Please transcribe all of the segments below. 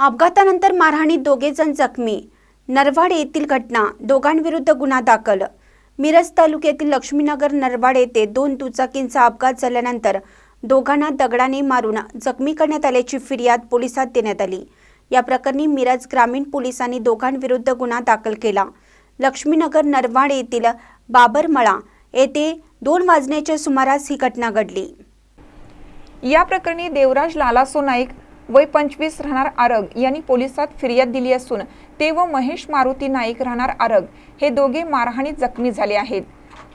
अपघातानंतर मारहाणीत दोघे जण जखमी. नरवाड येथील घटना दोघांविरुद्ध गुन्हा दाखल. मिरज तालुक्यातील लक्ष्मीनगर नरवाड येथे दोन दुचाकींचा अपघात झाल्यानंतर दोघांना दगडाने मारून जखमी करण्यात आल्याची फिर्याद पोलिसात देण्यात आली. या प्रकरणी मिरज ग्रामीण पोलिसांनी दोघांविरुद्ध गुन्हा दाखल केला. लक्ष्मीनगर नरवाड येथील बाबरमळा येथे दोन वाजण्याच्या सुमारास ही घटना घडली. या प्रकरणी देवराज लालासो नाईक वय पंचवीस राहणार आरग. यांनी पोलिसात फिर्याद दिली असून ते व महेश मारुती नाईक राहणार आरग. हे दोघे मारहाणीत जखमी झाले आहेत.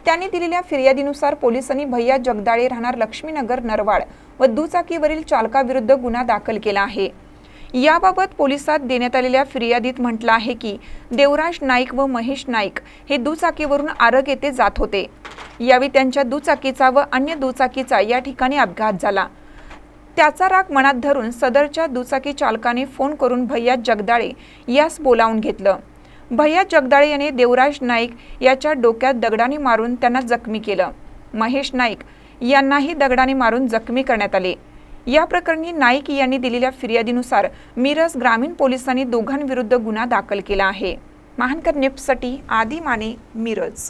त्यांनी दिलेल्या फिर्यादीनुसार पोलिसांनी भैया जगदाळे राहणार लक्ष्मीनगर नरवाड व दुचाकीवरील चालकाविरुद्ध गुन्हा दाखल केला आहे. याबाबत पोलिसात देण्यात आलेल्या फिर्यादीत म्हटलं आहे की देवराज नाईक व महेश नाईक हे दुचाकीवरून आरग येथे जात होते. यावेळी त्यांच्या दुचाकीचा व अन्य दुचाकीचा या ठिकाणी अपघात झाला. त्याचा राग मनात धरून सदरच्या दुचाकी चालकाने फोन करून भैया जगदाळे यास बोलावून घेतलं. भैया जगदाळे याने देवराज नाईक याच्या डोक्यात दगडाने मारून त्यांना जखमी केलं. महेश नाईक यांनाही दगडाने मारून जखमी करण्यात आले. या प्रकरणी नाईक यांनी दिलेल्या फिर्यादीनुसार मिरज ग्रामीण पोलिसांनी दोघांविरुद्ध गुन्हा दाखल केला आहे. महानकर निप्ससाठी आदी माने मिरज.